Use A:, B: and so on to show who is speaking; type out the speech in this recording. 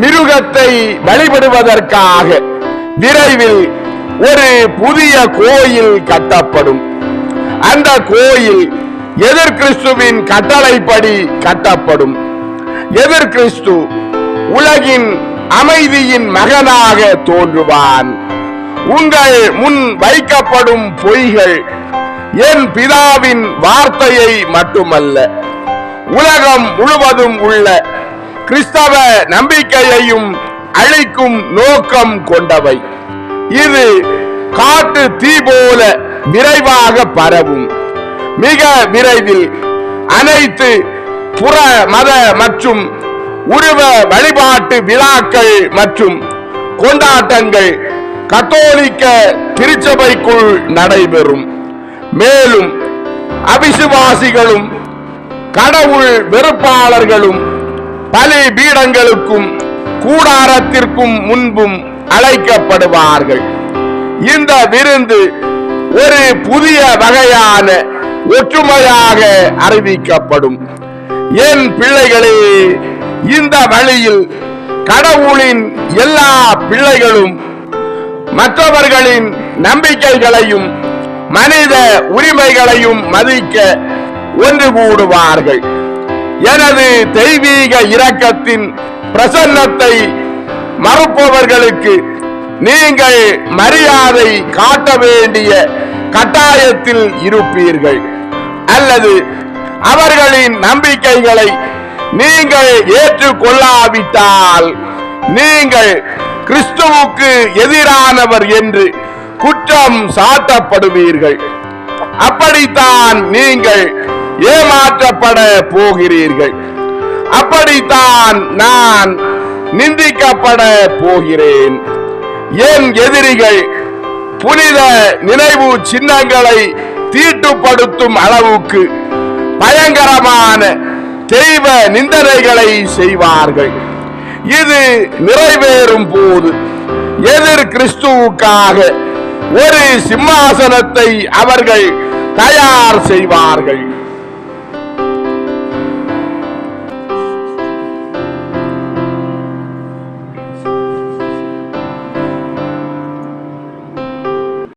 A: மிருகத்தை வழிபடுவதற்காக விரைவில் ஒரு புதிய கோயில் கட்டப்படும். அந்த கோயில் எதிர் கிறிஸ்துவின் கட்டளைப்படி கட்டப்படும். எதிர் கிறிஸ்து உலகின் அமைதியின் மகனாக தோன்றுவான். உங்கள் முன் வைக்கப்படும் பொய்கள் என் பிதாவின் வார்த்தையை மட்டுமல்ல உலகம் முழுவதும் உள்ள கிறிஸ்தவ நம்பிக்கையையும் அழைக்கும் நோக்கம் கொண்டவை. இது காட்டு தீ போல விரைவாக பரவும். மிக விரைவில் அனைத்து புற மத மற்றும் உருவ வழிபாட்டு விழாக்கள் மற்றும் கொண்டாட்டங்கள் கத்தோலிக்க திருச்சபைக்குள் நடைபெறும். மேலும் அவிசுவாசிகளும் கடவுள் வெறுப்பாளர்களும் பலி பீடங்களுக்கும் கூடாரத்திற்கும் முன்பும் அழைக்கப்படுவார்கள். இந்த விருந்து ஒரு புதிய வகையான ஒற்றுமையாக அறிவிக்கப்படும். என் பிள்ளைகளே இந்த வழியில் கடவுளின் எல்லா பிள்ளைகளும் மற்றவர்களின் நம்பிக்கைகளையும் மனித உரிமைகளையும் மதிக்க ஒன்று கூடுவார்கள். எனது தெய்வீக இரக்கத்தின் பிரசன்னத்தை மறுப்பவர்களுக்கு நீங்கள் மரியாதை காட்ட வேண்டிய கட்டாயத்தில் இருப்பீர்கள். அல்லது அவர்களின் நம்பிக்கைகளை நீங்கள் ஏற்றுக்கொள்ளாவிட்டால் நீங்கள் கிறிஸ்துவுக்கு எதிரானவர் என்று குற்றம் சாட்டப்படுவீர்கள். அப்படித்தான் நீங்கள் ஏமாற்றப்பட போகிறீர்கள். அப்படித்தான் நான் நிந்திக்கப்பட போகிறேன். என் எதிரிகள் புனித நினைவு சின்னங்களை தீட்டுப்படுத்தும் அளவுக்கு பயங்கரமான தெய்வ நிந்தனைகளை செய்வார்கள். இது நிறைவேறும் போது எதிர் கிறிஸ்துவுக்காக ஒரு சிம்மாசனத்தை அவர்கள் தயார் செய்வார்கள்.